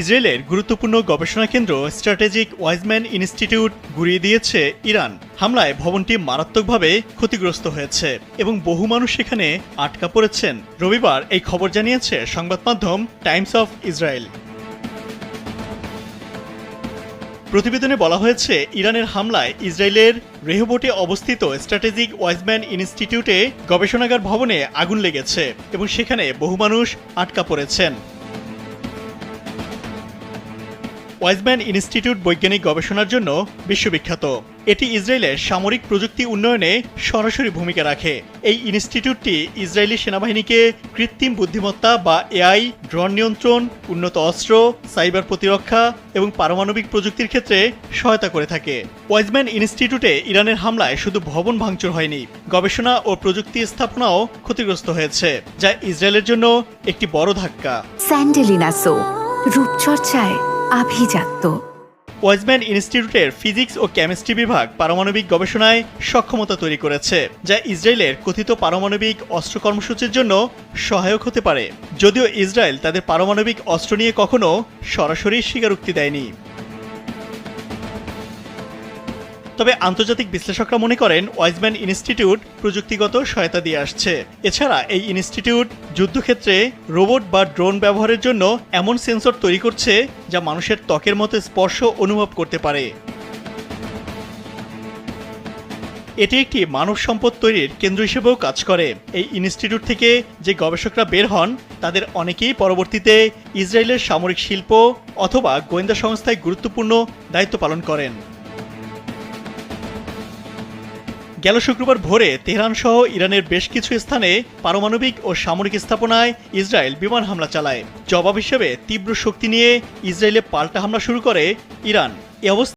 ইসরায়েলের গুরুত্বপূর্ণ গবেষণা কেন্দ্র স্ট্র্যাটেজিক ওয়াইজম্যান ইনস্টিটিউট গুড়িয়ে দিয়েছে ইরান। হামলায় ভবনটি মারাত্মকভাবে ক্ষতিগ্রস্ত হয়েছে এবং বহু মানুষ সেখানে আটকা পড়েছেন। রবিবার এই খবর জানিয়েছে সংবাদ মাধ্যম টাইমস অফ ইসরায়েল প্রতিবেদনে বলা হয়েছে, ইরানের হামলায় ইসরায়েলের রেহবোটে অবস্থিত স্ট্র্যাটেজিক ওয়াইজম্যান ইনস্টিটিউটে গবেষণাগার ভবনে আগুন লেগেছে এবং সেখানে বহু মানুষ আটকা পড়েছেন। ওয়াইজম্যান ইনস্টিটিউট বৈজ্ঞানিক গবেষণার জন্য বিশ্ববিখ্যাত। এটি ইসরায়েলের সামরিক প্রযুক্তি উন্নয়নে সরাসরি ভূমিকা রাখে। এই ইনস্টিটিউটটি ইসরায়েলি সেনাবাহিনীকে কৃত্রিম বুদ্ধিমত্তা বা এআই, ড্রোন নিয়ন্ত্রণ, উন্নত অস্ত্র, সাইবার প্রতিরক্ষা এবং পারমাণবিক প্রযুক্তির ক্ষেত্রে সহায়তা করে থাকে। ওয়াইজম্যান ইনস্টিটিউটে ইরানের হামলায় শুধু ভবন ভাঙচুর হয়নি, গবেষণা ও প্রযুক্তি স্থাপনাও ক্ষতিগ্রস্ত হয়েছে, যা ইসরায়েলের জন্য একটি বড় ধাক্কা। স্যান্ডেলিনা সো, রূপচর্চায় আভিজাত্য। ওয়েজম্যান ইনস্টিটিউটের ফিজিক্স ও কেমিস্ট্রি বিভাগ পারমাণবিক গবেষণায় সক্ষমতা তৈরি করেছে, যা ইসরায়েলের কথিত পারমাণবিক অস্ত্র কর্মসূচির জন্য সহায়ক হতে পারে। যদিও ইসরায়েল তাদের পারমাণবিক অস্ত্র নিয়ে কখনো সরাসরি স্বীকারোক্তি দেয়নি। তবে আন্তর্জাতিক বিশ্লেষকরা মনে করেন ওয়াইজম্যান ইনস্টিটিউট প্রযুক্তিগত সহায়তা দিয়ে আসছে। এছাড়া এই ইনস্টিটিউট যুদ্ধক্ষেত্রে রোবট বা ড্রোন ব্যবহারের জন্য এমন সেন্সর তৈরি করছে যা মানুষের ত্বকের মতো স্পর্শ অনুভব করতে পারে। এটি একটি মানব সম্পদ তৈরির কেন্দ্র হিসেবেও কাজ করে। এই ইনস্টিটিউট থেকে যে গবেষকরা বের হন, তাদের অনেকেই পরবর্তীতে ইসরায়েলের সামরিক শিল্প অথবা গোয়েন্দা সংস্থায় গুরুত্বপূর্ণ দায়িত্ব পালন করেন। গেল শুক্রবার ভোরে তেহরান সহ ইরানের বেশ কিছু স্থানে পারমাণবিক ও সামরিক স্থাপনায় ইসরায়েল বিমান হামলা চালায়। জবাব হিসেবে তীব্র শক্তি নিয়ে ইসরায়েলে পাল্টা হামলা শুরু করে ইরান। এ অবস্থা